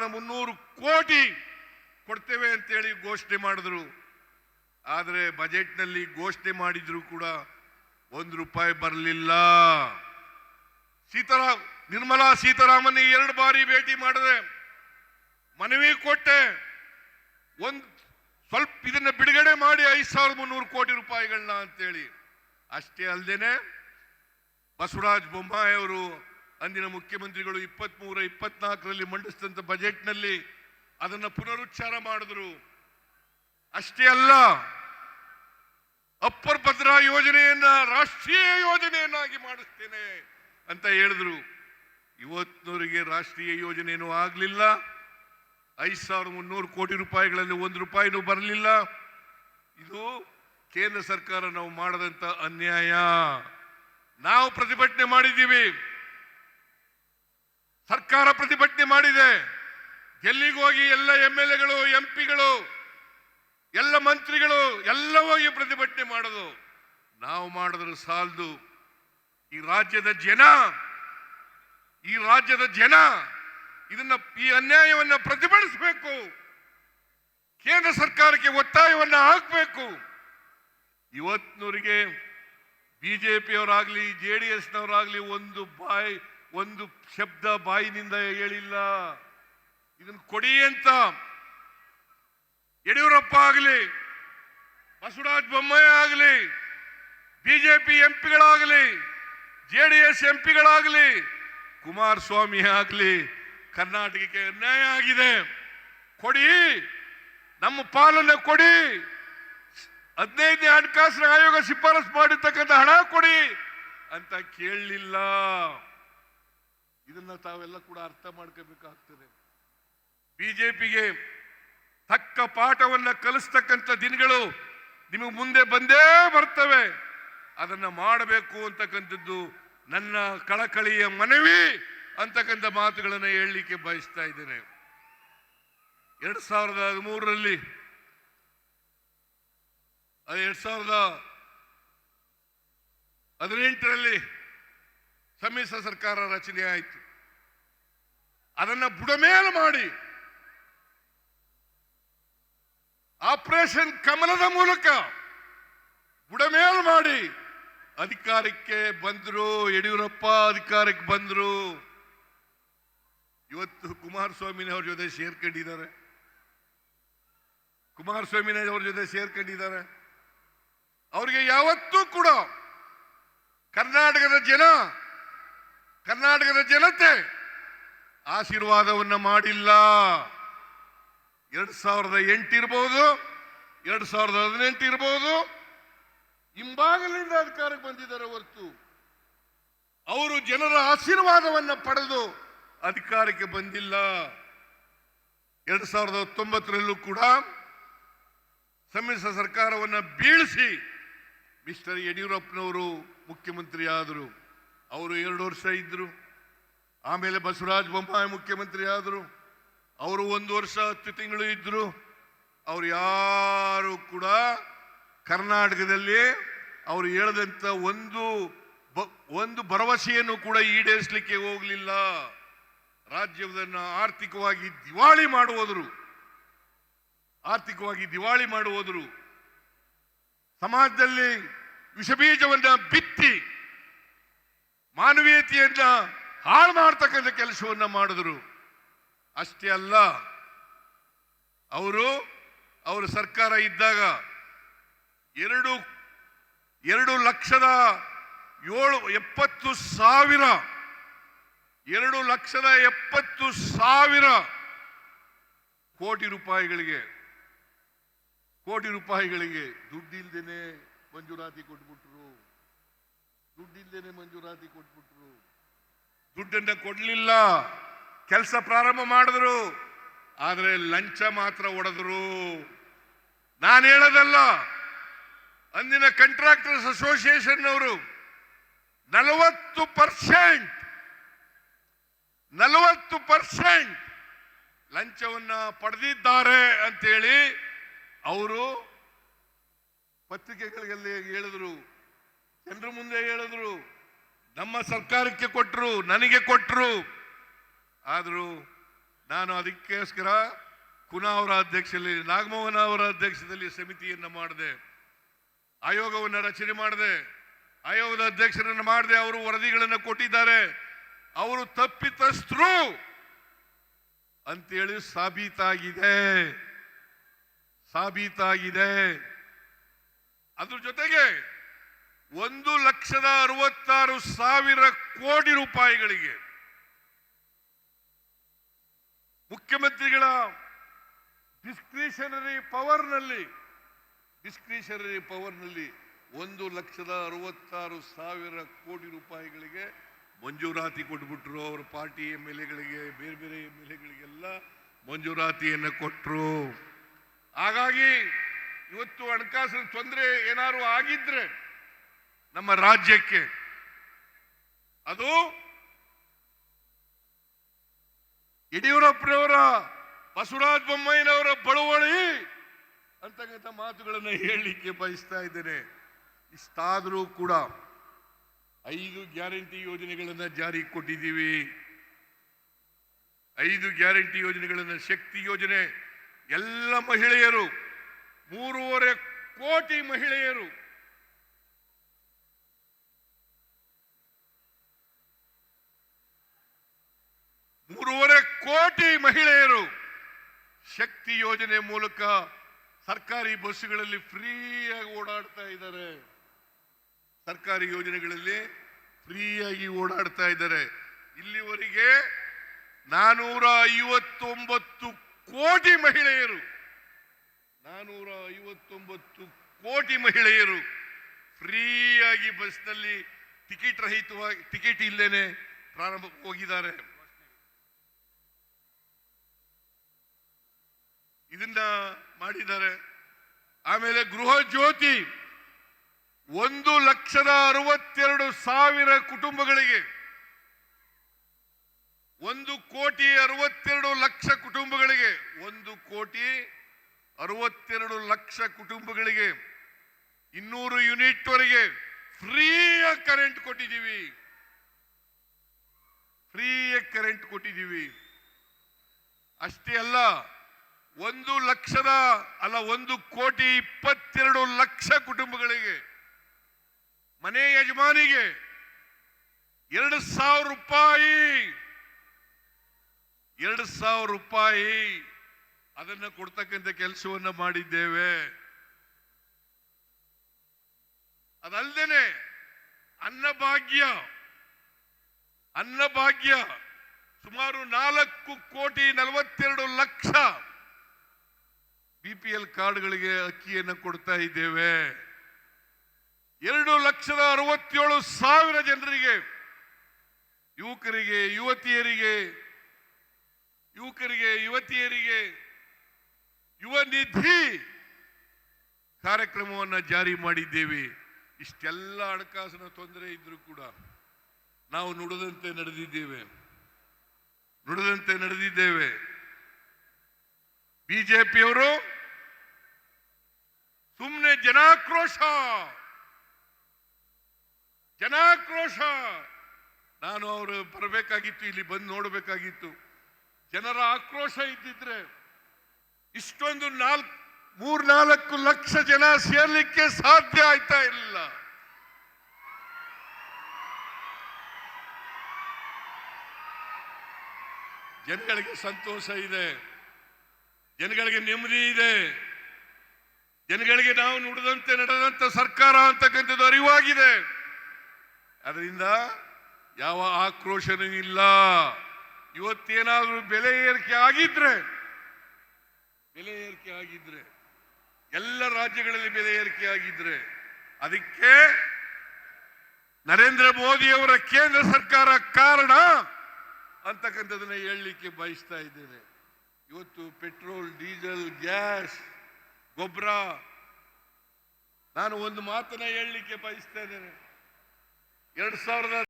ಸಾವಿರದ ಮುನ್ನೂರು ಕೋಟಿ ಕೊಡ್ತೇವೆ ಅಂತೇಳಿ ಘೋಷಣೆ ಮಾಡಿದ್ರು. ಆದರೆ ಬಜೆಟ್ನಲ್ಲಿ ಘೋಷಣೆ ಮಾಡಿದ್ರು ಕೂಡ ಒಂದು ರೂಪಾಯಿ ಬರಲಿಲ್ಲ. ಸೀತಾರಾಮ್ ನಿರ್ಮಲಾ ಸೀತಾರಾಮನ್ ಎರಡು ಬಾರಿ ಭೇಟಿ ಮಾಡಿದೆ ಮನವಿ ಕೊಟ್ಟೆ. ಒಂದು ಸ್ವಲ್ಪ ಇದನ್ನ ಬಿಡುಗಡೆ ಮಾಡಿ ಐದು ಸಾವಿರದ ಮುನ್ನೂರು ಕೋಟಿ ರೂಪಾಯಿಗಳನ್ನ ಅಂತೇಳಿ. ಅಷ್ಟೇ ಅಲ್ಲದೇನೆ ಬಸವರಾಜ್ ಬೊಮ್ಮಾಯಿ ಅವರು ಅಂದಿನ ಮುಖ್ಯಮಂತ್ರಿಗಳು ಇಪ್ಪತ್ಮೂರ, ಇಪ್ಪತ್ನಾಲ್ಕರಲ್ಲಿ ಮಂಡಿಸಿದಂತ ಬಜೆಟ್ನಲ್ಲಿ ಅದನ್ನು ಪುನರುಚ್ಚಾರ ಮಾಡಿದ್ರು. ಅಷ್ಟೇ ಅಲ್ಲ, ಅಪ್ಪರ್ ಭದ್ರಾ ಯೋಜನೆಯನ್ನ ರಾಷ್ಟ್ರೀಯ ಯೋಜನೆಯನ್ನಾಗಿ ಮಾಡಿಸ್ತೇನೆ ಅಂತ ಹೇಳಿದ್ರು. ಇವತ್ತಿನವರಿಗೆ ರಾಷ್ಟ್ರೀಯ ಯೋಜನೆಯೂ ಆಗಲಿಲ್ಲ. ಐದು ಸಾವಿರದ ಮುನ್ನೂರು ಕೋಟಿ ರೂಪಾಯಿಗಳಲ್ಲಿ ಒಂದು ರೂಪಾಯಿನೂ ಬರಲಿಲ್ಲ. ಇದು ಕೇಂದ್ರ ಸರ್ಕಾರ ನಾವು ಮಾಡದಂತ ಅನ್ಯಾಯ. ನಾವು ಪ್ರತಿಭಟನೆ ಮಾಡಿದ್ದೀವಿ. ಸರ್ಕಾರ ಪ್ರತಿಭಟನೆ ಮಾಡಿದೆ. ಎಲ್ಲಿಗೋಗಿ ಹೋಗಿ ಎಲ್ಲ ಎಂ ಎಲ್ ಎಗಳು, ಎಂ ಪಿಗಳು, ಎಲ್ಲ ಮಂತ್ರಿಗಳು ಎಲ್ಲ ಹೋಗಿ ಪ್ರತಿಭಟನೆ ಮಾಡೋದು. ನಾವು ಮಾಡಿದ್ರು ಸಾಲದು. ಈ ರಾಜ್ಯದ ಜನ, ಈ ರಾಜ್ಯದ ಜನ ಇದನ್ನ ಈ ಅನ್ಯಾಯವನ್ನ ಪ್ರತಿಭಟಿಸಬೇಕು. ಕೇಂದ್ರ ಸರ್ಕಾರಕ್ಕೆ ಒತ್ತಾಯವನ್ನ ಹಾಕಬೇಕು. ಇವತ್ತಿನವರಿಗೆ ಬಿಜೆಪಿಯವರಾಗ್ಲಿ, ಜೆ ಡಿ ಎಸ್ನವರಾಗಲಿ ಒಂದು ಬಾಯಿ ಒಂದು ಶಬ್ದ ಬಾಯಿನಿಂದ ಹೇಳಿಲ್ಲ. ಇದನ್ನು ಕೊಡಿ ಅಂತ. ಯಡಿಯೂರಪ್ಪ ಆಗಲಿ, ಬಸವರಾಜ ಬೊಮ್ಮಾಯಿ ಆಗಲಿ, ಬಿಜೆಪಿ ಎಂಪಿಗಳಾಗಲಿ, ಜೆ ಡಿ ಎಸ್ ಎಂಪಿಗಳಾಗಲಿ, ಕುಮಾರಸ್ವಾಮಿ ಆಗಲಿ, ಕರ್ನಾಟಕಕ್ಕೆ ಅನ್ಯಾಯ ಆಗಿದೆ. ಕೊಡಿ, ನಮ್ಮ ಪಾಲನ್ನು ಕೊಡಿ. ಹದಿನೈದನೇ ಹಣಕಾಸಿನ ಆಯೋಗ ಶಿಫಾರಸು ಮಾಡಿರ್ತಕ್ಕಂಥ ಹಣ ಕೊಡಿ ಅಂತ ಕೇಳಲಿಲ್ಲ. ಇದನ್ನ ತಾವೆಲ್ಲ ಕೂಡ ಅರ್ಥ ಮಾಡ್ಕೋಬೇಕಾಗ್ತದೆ. ಬಿಜೆಪಿಗೆ ತಕ್ಕ ಪಾಠವನ್ನ ಕಲಿಸ್ತಕ್ಕಂಥ ದಿನಗಳು ನಿಮಗೆ ಮುಂದೆ ಬಂದೇ ಬರ್ತವೆ. ಅದನ್ನ ಮಾಡಬೇಕು ಅಂತಕ್ಕಂಥದ್ದು ನನ್ನ ಕಳಕಳಿಯ ಮನವಿ ಅಂತಕ್ಕಂಥ ಮಾತುಗಳನ್ನು ಹೇಳಲಿಕ್ಕೆ ಬಯಸ್ತಾ ಇದ್ದೇನೆ. ಎರಡ್ ಸಾವಿರದ ಹದಿಮೂರರಲ್ಲಿ ಎರಡ್ ಸಾವಿರದ ಹದಿನೆಂಟರಲ್ಲಿ ಸಮ್ಮಿಶ್ರ ಸರ್ಕಾರ ರಚನೆ ಆಯಿತು. ಅದನ್ನ ಬುಡಮೇಲು ಮಾಡಿ. ಆಪರೇಷನ್ ಕಮಲದ ಮೂಲಕ ಬುಡಮೇಲು ಮಾಡಿ. ಅಧಿಕಾರಕ್ಕೆ ಬಂದ್ರು, ಯಡಿಯೂರಪ್ಪ ಅಧಿಕಾರಕ್ಕೆ ಬಂದ್ರು. ಇವತ್ತು ಕುಮಾರಸ್ವಾಮಿನವ್ರ ಜೊತೆ ಸೇರ್ಕೊಂಡಿದ್ದಾರೆ. ಕುಮಾರಸ್ವಾಮಿನವ್ರ ಜೊತೆ ಸೇರ್ಕೊಂಡಿದ್ದಾರೆ. ಅವರಿಗೆ ಯಾವತ್ತೂ ಕೂಡ ಕರ್ನಾಟಕದ ಜನ, ಕರ್ನಾಟಕದ ಜನತೆ ಆಶೀರ್ವಾದವನ್ನ ಮಾಡಿಲ್ಲ. ಎರಡ್ ಸಾವಿರದ ಎಂಟು ಇರಬಹುದು ಎರಡ್ ಸಾವಿರದ ಹದಿನೆಂಟು ಇರಬಹುದು ಹಿಂಬಾಗಲಿಂದ ಅಧಿಕಾರಕ್ಕೆ ಬಂದಿದ್ದಾರೆ ಹೊರತು. ಅವರು ಜನರ ಆಶೀರ್ವಾದವನ್ನ ಪಡೆದು ಅಧಿಕಾರಕ್ಕೆ ಬಂದಿಲ್ಲ. ಎರಡ್ ಸಾವಿರದ ಹತ್ತೊಂಬತ್ತರಲ್ಲೂ ಕೂಡ ಸಮ್ಮಿಶ್ರ ಸರ್ಕಾರವನ್ನ ಬೀಳಿಸಿ ಮಿಸ್ಟರ್ ಯಡಿಯೂರಪ್ಪನವರು ಮುಖ್ಯಮಂತ್ರಿ ಆದರು ಅವರು ಎರಡು ವರ್ಷ ಇದ್ರು. ಆಮೇಲೆ ಬಸವರಾಜ ಬೊಮ್ಮಾಯಿ ಮುಖ್ಯಮಂತ್ರಿ ಆದರು. ಅವರು ಒಂದು ವರ್ಷ ಹತ್ತು ತಿಂಗಳು ಇದ್ದರು ಅವ್ರು ಯಾರು ಕೂಡ ಕರ್ನಾಟಕದಲ್ಲಿ ಅವರು ಹೇಳದಂತ ಒಂದು ಒಂದು ಭರವಸೆಯನ್ನು ಕೂಡ ಈಡೇರಿಸಲಿಕ್ಕೆ ಹೋಗಲಿಲ್ಲ. ರಾಜ್ಯವನ್ನ ಆರ್ಥಿಕವಾಗಿ ದಿವಾಳಿ ಮಾಡುವುದರು ಆರ್ಥಿಕವಾಗಿ ದಿವಾಳಿ ಮಾಡುವುದರು ಸಮಾಜದಲ್ಲಿ ವಿಷಬೀಜವನ್ನ ಬಿತ್ತಿ ಮಾನವೀಯತೆಯನ್ನ ಹಾಳು ಮಾಡ್ತಕ್ಕಂಥ ಕೆಲಸವನ್ನ ಮಾಡಿದ್ರು. ಅಷ್ಟೇ ಅಲ್ಲ, ಅವರು ಅವರು ಸರ್ಕಾರ ಇದ್ದಾಗ ಎರಡು ಎರಡು ಲಕ್ಷದ ಏಳು, ಎಪ್ಪತ್ತು ಸಾವಿರ, ಎರಡು ಲಕ್ಷದ ಎಪ್ಪತ್ತು ಸಾವಿರ ಕೋಟಿ ರೂಪಾಯಿಗಳಿಗೆ ಕೋಟಿ ರೂಪಾಯಿಗಳಿಗೆ ದುಡ್ಡಿಲ್ದೇನೆ ಮಂಜೂರಾತಿ ಕೊಟ್ಬಿಟ್ರು. ದುಡ್ಡಿಲ್ದೇನೆ ಮಂಜೂರಾತಿ ಕೊಟ್ಬಿಟ್ರು. ದುಡ್ಡನ್ನ ಕೊಡ್ಲಿಲ್ಲ. ಕೆಲಸ ಪ್ರಾರಂಭ ಮಾಡಿದ್ರು. ಆದರೆ ಲಂಚ ಮಾತ್ರ ಒಡೆದ್ರು ನಾನು ಹೇಳೋದಲ್ಲ, ಅಂದಿನ ಕಂಟ್ರಾಕ್ಟರ್ಸ್ ಅಸೋಸಿಯೇಷನ್ ಅವರು ನಲವತ್ತು ಪರ್ಸೆಂಟ್ ನಲವತ್ತು ಪರ್ಸೆಂಟ್ ಲಂಚವನ್ನ ಪಡೆದಿದ್ದಾರೆ ಅಂತೇಳಿ ಅವರು ಪತ್ರಿಕೆಗಳಲ್ಲಿ ಹೇಳಿದ್ರು. ಜನರ ಮುಂದೆ ಹೇಳಿದ್ರು. ನಮ್ಮ ಸರ್ಕಾರಕ್ಕೆ ಕೊಟ್ಟರು ನನಗೆ ಕೊಟ್ಟರು ಆದರೂ ನಾನು ಅದಕ್ಕೋಸ್ಕರ ಕುನಾ ಅವರ ಅಧ್ಯಕ್ಷದಲ್ಲಿ, ನಾಗಮೋಹನ ಅವರ ಅಧ್ಯಕ್ಷದಲ್ಲಿ ಸಮಿತಿಯನ್ನು ಮಾಡಿದೆ. ಆಯೋಗವನ್ನು ರಚನೆ ಮಾಡಿದೆ. ಆಯೋಗದ ಅಧ್ಯಕ್ಷರನ್ನು ಮಾಡಿದೆ, ಅವರು ವರದಿಗಳನ್ನು ಕೊಟ್ಟಿದ್ದಾರೆ. ಅವರು ತಪ್ಪಿತಸ್ಥರು ಅಂತೇಳಿ ಸಾಬೀತಾಗಿದೆ. ಸಾಬೀತಾಗಿದೆ. ಅದ್ರ ಜೊತೆಗೆ ಒಂದು ಲಕ್ಷದ ಅರವತ್ತಾರು ಸಾವಿರ ಕೋಟಿ ರೂಪಾಯಿಗಳಿಗೆ ಮುಖ್ಯಮಂತ್ರಿಗಳ ಡಿಸ್ಕ್ರಿಷನರಿ ಪವರ್ನಲ್ಲಿ ಡಿಸ್ಕ್ರಿಷನರಿ ಪವರ್ನಲ್ಲಿ ಒಂದು ಲಕ್ಷದ ಅರವತ್ತಾರು ಸಾವಿರ ಕೋಟಿ ರೂಪಾಯಿಗಳಿಗೆ ಮಂಜೂರಾತಿ ಕೊಟ್ಬಿಟ್ರು ಅವರ ಪಾರ್ಟಿ ಎಂ ಎಲ್ ಎಗಳಿಗೆ, ಬೇರೆ ಬೇರೆ ಎಂ ಎಲ್ ಎಗಳಿಗೆಲ್ಲ ಮಂಜೂರಾತಿಯನ್ನು ಕೊಟ್ಟರು ಹಾಗಾಗಿ ಇವತ್ತು ಹಣಕಾಸಿನ ತೊಂದರೆ ಏನಾದರೂ ಆಗಿದ್ರೆ ನಮ್ಮ ರಾಜ್ಯಕ್ಕೆ. ಅದು ಯಡಿಯೂರಪ್ಪನವರ, ಬಸವರಾಜ ಬೊಮ್ಮಯ್ಯನವರ ಬಳುವಳಿ ಅಂತಕ್ಕಂಥ ಮಾತುಗಳನ್ನು ಹೇಳಲಿಕ್ಕೆ ಬಯಸ್ತಾ ಇದ್ದೇನೆ. ಇಷ್ಟಾದರೂ ಕೂಡ ಐದು ಗ್ಯಾರಂಟಿ ಯೋಜನೆಗಳನ್ನು ಜಾರಿಗೆ ಕೊಟ್ಟಿದ್ದೀವಿ. ಐದು ಗ್ಯಾರಂಟಿ ಯೋಜನೆಗಳನ್ನು ಶಕ್ತಿ ಯೋಜನೆ ಎಲ್ಲ ಮಹಿಳೆಯರು, ಮೂರುವರೆ ಕೋಟಿ ಮಹಿಳೆಯರು ಮೂರುವರೆ ಕೋಟಿ ಮಹಿಳೆಯರು ಶಕ್ತಿ ಯೋಜನೆ ಮೂಲಕ ಸರ್ಕಾರಿ ಬಸ್ಸುಗಳಲ್ಲಿ ಫ್ರೀಯಾಗಿ ಓಡಾಡ್ತಾ ಇದ್ದಾರೆ. ಸರ್ಕಾರಿ ಯೋಜನೆಗಳಲ್ಲಿ ಫ್ರೀಯಾಗಿ ಓಡಾಡ್ತಾ ಇದ್ದಾರೆ. ಇಲ್ಲಿವರೆಗೆ ನಾನೂರ ಐವತ್ತೊಂಬತ್ತು ಕೋಟಿ ಮಹಿಳೆಯರು, ನಾನೂರ ಐವತ್ತೊಂಬತ್ತು ಕೋಟಿ ಮಹಿಳೆಯರು ಫ್ರೀಯಾಗಿ ಬಸ್ನಲ್ಲಿ ಟಿಕೆಟ್ ರಹಿತವಾಗಿ, ಟಿಕೆಟ್ ಇಲ್ಲೇನೆ ಪ್ರಾರಂಭ ಹೋಗಿದ್ದಾರೆ. ಇದನ್ನ ಮಾಡಿದ್ದಾರೆ. ಆಮೇಲೆ ಗೃಹ ಜ್ಯೋತಿ ಒಂದು ಲಕ್ಷದ ಅರವತ್ತೆರಡು ಸಾವಿರ ಕುಟುಂಬಗಳಿಗೆ ಒಂದು ಕೋಟಿ ಅರವತ್ತೆರಡು ಲಕ್ಷ ಕುಟುಂಬಗಳಿಗೆ ಒಂದು ಕೋಟಿ ಅರವತ್ತೆರಡು ಲಕ್ಷ ಕುಟುಂಬಗಳಿಗೆ ಇನ್ನೂರು ಯೂನಿಟ್ ವರೆಗೆ ಫ್ರೀಯಾಗಿ ಕರೆಂಟ್ ಕೊಟ್ಟಿದ್ದೀವಿ. ಫ್ರೀ ಕರೆಂಟ್ ಕೊಟ್ಟಿದ್ದೀವಿ. ಅಷ್ಟೇ ಅಲ್ಲ ಒಂದು ಲಕ್ಷದ ಅಲ್ಲ, ಒಂದು ಕೋಟಿ ಇಪ್ಪತ್ತೆರಡು ಲಕ್ಷ ಕುಟುಂಬಗಳಿಗೆ, ಮನೆ ಯಜಮಾನಿಗೆ ಎರಡು ಸಾವಿರ ರೂಪಾಯಿ, ಎರಡು ಸಾವಿರ ರೂಪಾಯಿ ಅದನ್ನ ಕೊಡ್ತಕ್ಕಂಥ ಕೆಲಸವನ್ನ ಮಾಡಿದ್ದೇವೆ. ಅದಲ್ದೇನೆ ಅನ್ನಭಾಗ್ಯ ಅನ್ನಭಾಗ್ಯ ಸುಮಾರು ನಾಲ್ಕು ಕೋಟಿ ನಲವತ್ತೆರಡು ಲಕ್ಷ ಬಿಪಿಎಲ್ ಕಾರ್ಡ್ಗಳಿಗೆ ಅಕ್ಕಿಯನ್ನು ಕೊಡ್ತಾ ಇದ್ದೇವೆ. ಎರಡು ಲಕ್ಷದ ಅರವತ್ತೇಳು ಸಾವಿರ ಜನರಿಗೆ, ಯುವಕರಿಗೆ, ಯುವತಿಯರಿಗೆ ಯುವಕರಿಗೆ, ಯುವತಿಯರಿಗೆ ಯುವ ನಿಧಿ ಕಾರ್ಯಕ್ರಮವನ್ನು ಜಾರಿ ಮಾಡಿದ್ದೇವೆ. ಇಷ್ಟೆಲ್ಲ ಹಣಕಾಸಿನ ತೊಂದರೆ ಇದ್ರೂ ಕೂಡ ನಾವು ನುಡಿದಂತೆ ನಡೆದಿದ್ದೇವೆ. ನುಡಿದಂತೆ ನಡೆದಿದ್ದೇವೆ. ಬಿಜೆಪಿಯವರು ಸುಮ್ಮನೆ ಜನಾಕ್ರೋಶ. ಜನಾಕ್ರೋಶ. ನಾನು ಅವರು ಬರಬೇಕಾಗಿತ್ತು, ಇಲ್ಲಿ ಬಂದು ನೋಡಬೇಕಾಗಿತ್ತು. ಜನರ ಆಕ್ರೋಶ ಇದ್ದಿದ್ರೆ ಇಷ್ಟೊಂದು ನಾಲ್ಕು ಮೂರ್ನಾಲ್ಕು ಲಕ್ಷ ಜನ ಸೇರ್ಲಿಕ್ಕೆ ಸಾಧ್ಯ ಆಯ್ತಾ ಇಲ್ಲ. ಜನಗಳಿಗೆ ಸಂತೋಷ ಇದೆ. ಜನಗಳಿಗೆ ನೆಮ್ಮದಿ ಇದೆ. ಜನಗಳಿಗೆ ನಾವು ನುಡಿದಂತೆ ನಡೆದಂತ ಸರ್ಕಾರ ಅಂತಕ್ಕಂಥದ್ದು ಅರಿವಾಗಿದೆ. ಅದರಿಂದ ಯಾವ ಆಕ್ರೋಶನೂ ಇಲ್ಲ. ಇವತ್ತೇನಾದ್ರೂ ಬೆಲೆ ಏರಿಕೆ ಆಗಿದ್ರೆ, ಬೆಲೆ ಏರಿಕೆ ಆಗಿದ್ರೆ, ಎಲ್ಲ ರಾಜ್ಯಗಳಲ್ಲಿ ಬೆಲೆ ಏರಿಕೆ ಆಗಿದ್ರೆ, ಅದಕ್ಕೆ ನರೇಂದ್ರ ಮೋದಿಯವರ ಕೇಂದ್ರ ಸರ್ಕಾರ ಕಾರಣ ಅಂತಕ್ಕಂಥದನ್ನ ಹೇಳಲಿಕ್ಕೆ ಬಯಸ್ತಾ ಇದ್ದೇನೆ. ಇವತ್ತು ಪೆಟ್ರೋಲ್, ಡೀಸೆಲ್, ಗ್ಯಾಸ್ ಗೊಬ್ಬರ. ನಾನು ಒಂದು ಮಾತನ್ನ ಹೇಳಲಿಕ್ಕೆ ಬಯಸ್ತಾ ಇದ್ದೇನೆ ಎರಡ್ ಸಾವಿರದ